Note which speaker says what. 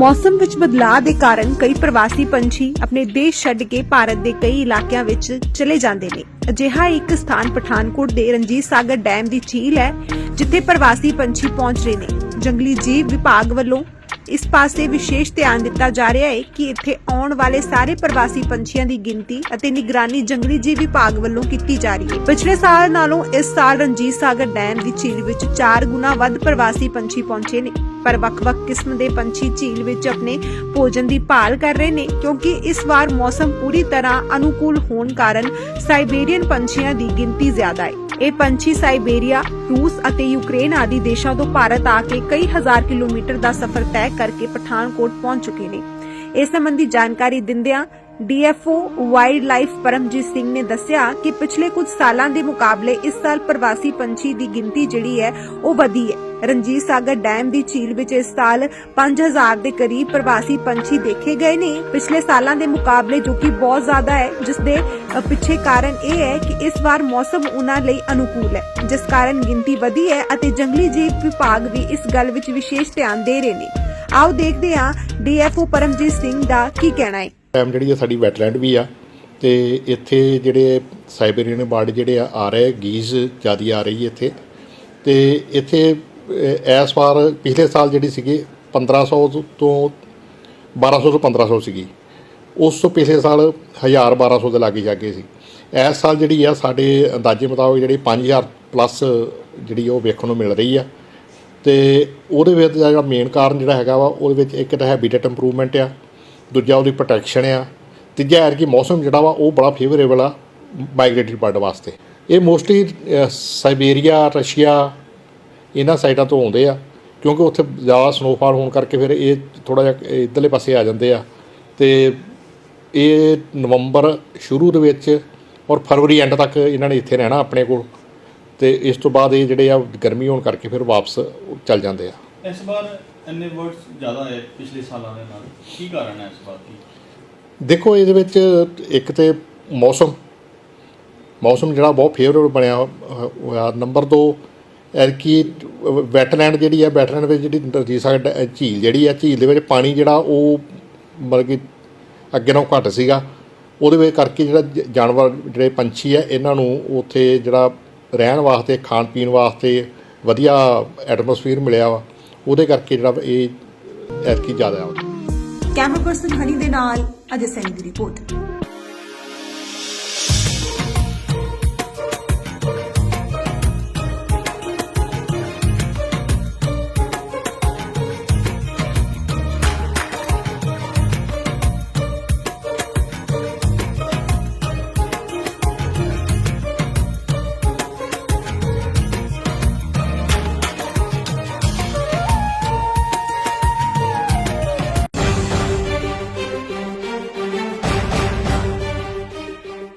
Speaker 1: ਮੌਸਮ ਵਿੱਚ ਬਦਲਾਅ ਦੇ ਕਾਰਨ ਕਈ ਪ੍ਰਵਾਸੀ ਪੰਛੀ ਆਪਣੇ ਦੇਸ਼ ਛੱਡ ਕੇ ਭਾਰਤ ਦੇ ਕਈ ਇਲਾਕਿਆਂ ਵਿੱਚ ਚਲੇ ਜਾਂਦੇ ਨੇ। ਅਜਿਹਾ ਇੱਕ ਸਥਾਨ ਪਠਾਨਕੋਟ ਦੇ ਰਣਜੀਤ ਸਾਗਰ ਡੈਮ ਦੀ ਝੀਲ ਹੈ, ਜਿੱਥੇ ਪ੍ਰਵਾਸੀ ਪੰਛੀ ਪਹੁੰਚ ਰਹੇ ਨੇ। ਜੰਗਲੀ ਜੀਵ ਵਿਭਾਗ ਵੱਲੋਂ ਇਸ ਪਾਸੇ ਵਿਸ਼ੇਸ਼ ਧਿਆਨ ਦਿੱਤਾ ਜਾ ਰਿਹਾ ਹੈ ਕਿ ਇੱਥੇ ਆਉਣ ਵਾਲੇ ਸਾਰੇ ਪ੍ਰਵਾਸੀ ਪੰਛੀਆਂ ਦੀ ਗਿਣਤੀ ਅਤੇ ਨਿਗਰਾਨੀ ਜੰਗਲੀ ਜੀਵ ਵਿਭਾਗ ਵੱਲੋਂ ਕੀਤੀ ਜਾ ਰਹੀ ਹੈ। ਪਿਛਲੇ ਸਾਲ ਨਾਲੋਂ ਇਸ ਸਾਲ ਰਣਜੀਤ ਸਾਗਰ ਡੈਮ ਦੀ ਝੀਲ ਵਿੱਚ 4 ਗੁਣਾ ਵੱਧ ਪ੍ਰਵਾਸੀ ਪੰਛੀ ਪਹੁੰਚੇ ਨੇ। ਪਰ ਵੱਖ-ਵੱਖ ਕਿਸਮ ਦੇ ਪੰਛੀ ਝੀਲ ਵਿੱਚ ਆਪਣੇ ਭੋਜਨ ਦੀ ਭਾਲ ਕਰ ਰਹੇ ਨੇ ਕਿਉਂਕਿ ਇਸ ਵਾਰ ਮੌਸਮ ਪੂਰੀ ਤਰ੍ਹਾਂ ਅਨੁਕੂਲ ਹੋਣ ਕਾਰਨ ਸਾਈਬੇਰੀਅਨ ਪੰਛੀਆਂ ਦੀ ਗਿਣਤੀ ਜ਼ਿਆਦਾ ਹੈ। ਇਹ ਪੰਛੀ ਸਾਈਬੇਰੀਆ, ਰੂਸ ਅਤੇ ਯੂਕਰੇਨ ਆਦਿ ਦੇਸ਼ਾਂ ਤੋਂ ਭਾਰਤ ਆ ਕੇ ਕਈ ਹਜ਼ਾਰ ਕਿਲੋਮੀਟਰ ਦਾ ਸਫ਼ਰ ਤੈਅ ਕਰਕੇ ਪਠਾਨਕੋਟ ਪਹੁੰਚ ਚੁੱਕੇ ਨੇ। ਇਸ ਸੰਬੰਧੀ ਜਾਣਕਾਰੀ ਦਿੰਦਿਆਂ DFO wildlife Paramjit Singh ਨੇ ਦੱਸਿਆ ਕਿ ਪਿਛਲੇ ਕੁਝ ਸਾਲਾਂ ਦੇ ਮੁਕਾਬਲੇ ਇਸ ਸਾਲ ਪ੍ਰਵਾਸੀ ਪੰਛੀ ਦੀ ਗਿਣਤੀ ਜਿਹੜੀ ਹੈ ਉਹ ਵਧੀ ਹੈ। ਰਣਜੀਤ ਸਾਗਰ ਡੈਮ ਦੀ ਝੀਲ ਵਿੱਚ ਇਸ ਸਾਲ 5000 ਦੇ ਕਰੀਬ ਪ੍ਰਵਾਸੀ ਪੰਛੀ ਦੇਖੇ ਗਏ ਨੇ। ਪਿਛਲੇ ਸਾਲਾਂ ਦੇ ਮੁਕਾਬਲੇ ਜੋ ਕਿ ਬਹੁਤ ਜ਼ਿਆਦਾ ਹੈ, ਜਿਸ ਦੇ ਪਿੱਛੇ ਕਾਰਨ ਇਹ ਹੈ ਕਿ ਇਸ ਵਾਰ ਮੌਸਮ ਉਹਨਾਂ ਲਈ ਅਨੁਕੂਲ ਹੈ, ਜਿਸ ਕਾਰਨ ਗਿਣਤੀ ਵਧੀ ਹੈ ਅਤੇ ਜੰਗਲੀ ਜੀਵ ਵਿਭਾਗ ਵੀ ਇਸ ਗੱਲ ਵਿੱਚ ਵਿਸ਼ੇਸ਼ ਧਿਆਨ ਦੇ ਰਹੇ ਨੇ। ਆਓ ਦੇਖਦੇ ਹਾਂ ਡੀਐਫਓ ਪਰਮਜੀਤ ਸਿੰਘ ਦਾ ਕੀ ਕਹਿਣਾ ਹੈ।
Speaker 2: ਟਾਈਮ ਜਿਹੜੀ ਆ ਸਾਡੀ ਵੈਟਲੈਂਡ ਵੀ ਆ, ਤੇ ਇੱਥੇ ਜਿਹੜੇ ਸਾਈਬੇਰੀਅਨ ਬਰਡ ਜਿਹੜੇ ਆ ਆ ਰਹੇ ਗੀਜ਼ ਜਿਆਦੀ ਆ ਰਹੀ ਇੱਥੇ। ਤੇ ਇੱਥੇ ਇਸ ਵਾਰ ਪਿਛਲੇ ਸਾਲ ਜਿਹੜੀ ਸੀਗੀ 1500 ਤੋਂ 1200 ਤੋਂ 1500 ਸੀਗੀ। ਉਸ ਤੋਂ ਪਿਛਲੇ ਸਾਲ 1000 1200 ਦੇ ਲਾਗੇ ਜਾ ਕੇ ਸੀ। ਇਸ ਸਾਲ ਜਿਹੜੀ ਆ, ਸਾਡੇ ਅੰਦਾਜ਼ੇ ਮੁਤਾਬਕ ਜਿਹੜੀ 5000 ਪਲੱਸ ਜਿਹੜੀ ਉਹ ਵੇਖਣ ਨੂੰ ਮਿਲ ਰਹੀ ਆ। ਤੇ ਉਹਦੇ ਵਿੱਚ ਜਿਹੜਾ ਮੇਨ ਕਾਰਨ ਜਿਹੜਾ ਹੈਗਾ ਵਾ, ਉਹਦੇ ਵਿੱਚ ਇੱਕ ਤਾਂ ਹੈਬਿਟੇਟ ਇੰਪਰੂਵਮੈਂਟ ਆ। ਦੂਜਾ ਉਹਦੀ ਪ੍ਰੋਟੈਕਸ਼ਨ ਆ। ਤੀਜਾ ਹੈ ਕਿ ਮੌਸਮ ਜਿਹੜਾ ਵਾ, ਉਹ ਬੜਾ ਫੇਵਰੇਬਲ ਆ ਮਾਈਗ੍ਰੇਟਰੀ ਬਰਡ ਵਾਸਤੇ। ਇਹ ਮੋਸਟਲੀ ਸਾਈਬੇਰੀਆ ਰਸ਼ੀਆ ਇਹਨਾਂ ਸਾਈਡਾਂ ਤੋਂ ਆਉਂਦੇ ਆ, ਕਿਉਂਕਿ ਉੱਥੇ ਜ਼ਿਆਦਾ ਸਨੋਫਾਲ ਹੋਣ ਕਰਕੇ ਫਿਰ ਇਹ ਥੋੜਾ ਜਿਹਾ ਇਧਰਲੇ ਪਾਸੇ ਆ ਜਾਂਦੇ ਆ। ਤੇ ਇਹ ਨਵੰਬਰ ਸ਼ੁਰੂ ਦੇ ਵਿੱਚ ਔਰ ਫਰਵਰੀ ਐਂਡ ਤੱਕ ਇਹਨਾਂ ਨੇ ਇੱਥੇ ਰਹਿਣਾ ਆਪਣੇ ਕੋਲ। ਤੇ ਇਸ ਤੋਂ ਬਾਅਦ ਇਹ ਜਿਹੜੇ ਆ, ਗਰਮੀ ਹੋਣ ਕਰਕੇ ਫਿਰ ਵਾਪਸ ਚੱਲ ਜਾਂਦੇ ਆ।
Speaker 3: ਇਸ ਵਾਰ ਇੰਨੇ ਵਰਡਸ ਜ਼ਿਆਦਾ ਹੈ ਪਿਛਲੇ ਸਾਲਾਂ ਦੇ ਨਾਲ। ਕੀ ਕਾਰਨ ਹੈ ਇਸ ਵਾਰ ਕੀ
Speaker 2: ਦੇਖੋ, ਇਹਦੇ ਵਿੱਚ ਇੱਕ ਤੇ ਮੌਸਮ। ਮੌਸਮ ਜਿਹੜਾ ਬਹੁਤ ਫੇਵਰੇਬਲ ਬਣਿਆ ਹੋਇਆ। ਨੰਬਰ 2 ਐਰਕੀ ਵੈਟਲੈਂਡ ਜਿਹੜੀ ਹੈ ਵੈਟਲੈਂਡ ਵਿੱਚ ਜਿਹੜੀ ਰਣਜੀਤ ਝੀਲ ਜਿਹੜੀ ਹੈ, ਝੀਲ ਦੇ ਵਿੱਚ ਪਾਣੀ ਜਿਹੜਾ ਉਹ ਮਤਲਬ ਕਿ ਅੱਗੇ ਨਾਲੋਂ ਘੱਟ ਸੀਗਾ। ਉਹਦੇ ਵਿੱਚ ਕਰਕੇ ਜਿਹੜਾ ਜ- ਜਾਨਵਰ ਜਿਹੜੇ ਪੰਛੀ ਹੈ, ਇਹਨਾਂ ਨੂੰ ਉੱਥੇ ਜਿਹੜਾ ਰਹਿਣ ਵਾਸਤੇ ਖਾਣ ਪੀਣ ਵਾਸਤੇ ਵਧੀਆ ਐਟਮੋਸਫੀਅਰ ਮਿਲਿਆ ਵਾ। ਉਹਦੇ ਕਰਕੇ ਜਿਹੜਾ ਇਹ ਐਰਕੀ ਜ਼ਿਆਦਾ ਆ।
Speaker 1: ਕੈਮਰਾ ਪਰਸਨ ਹਨੀ ਦੇ ਨਾਲ ਅਜੇ ਸੈਨੀ ਦੀ ਰਿਪੋਰਟ।